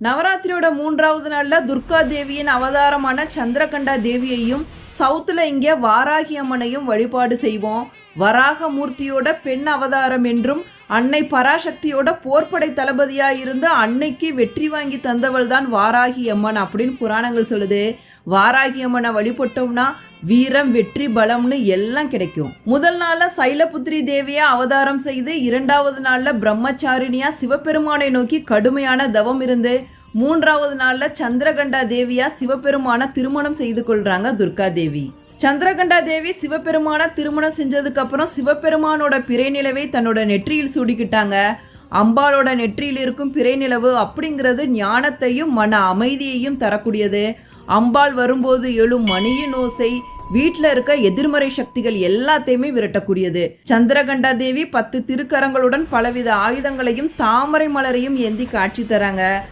நவராத்திரியோட மூன்றாவது நாளில் துர்கா தேவியின் அவதாரமான சந்திரகண்டா தேவியையும் சவுத்தில் இங்கே வாராகி அம்மனையும் வழிபாடு செய்வோம். வராக மூர்த்தியோட பெண் அவதாரம் என்றும் அன்னை பராசக்தியோட போர்ப்படை தளபதியாக இருந்து அன்னைக்கு வெற்றி வாங்கி தந்தவள் தான் வாராகி அம்மன் அப்படின்னு புராணங்கள் சொல்லுது. வாராகி அம்மனை வழிபட்டோம்னா வீரம் வெற்றி பலம்னு எல்லாம் கிடைக்கும். முதல் நாளில் சைலபுத்திரி தேவியா அவதாரம் செய்து இரண்டாவது நாளில் பிரம்மச்சாரிணியா சிவபெருமானை நோக்கி கடுமையான தவம் இருந்து மூன்றாவது நாள்ல சந்திரகண்டா தேவியா சிவபெருமான திருமணம் செய்து கொள்றாங்க துர்கா தேவி. சந்திரகண்டா தேவி சிவபெருமான திருமணம் செஞ்சதுக்கு அப்புறம் சிவபெருமானோட பிறை நிலவை தன்னோட நெற்றியில் சூடிக்கிட்டாங்க. அம்பாளோட நெற்றியில் இருக்கும் பிறை நிலவு அப்படிங்கிறது ஞானத்தையும் மன அமைதியையும் தரக்கூடியது. அம்பாள் வரும்போது எழும் மணியின் ஓசை வீட்டில் இருக்க எதிர்மறை சக்திகள் எல்லாத்தையுமே விரட்டக்கூடியது. சந்திரகண்டா தேவி பத்து திருக்கரங்களுடன் பலவித ஆயுதங்களையும் தாமரை மலரையும் ஏந்தி காட்சி தராங்க.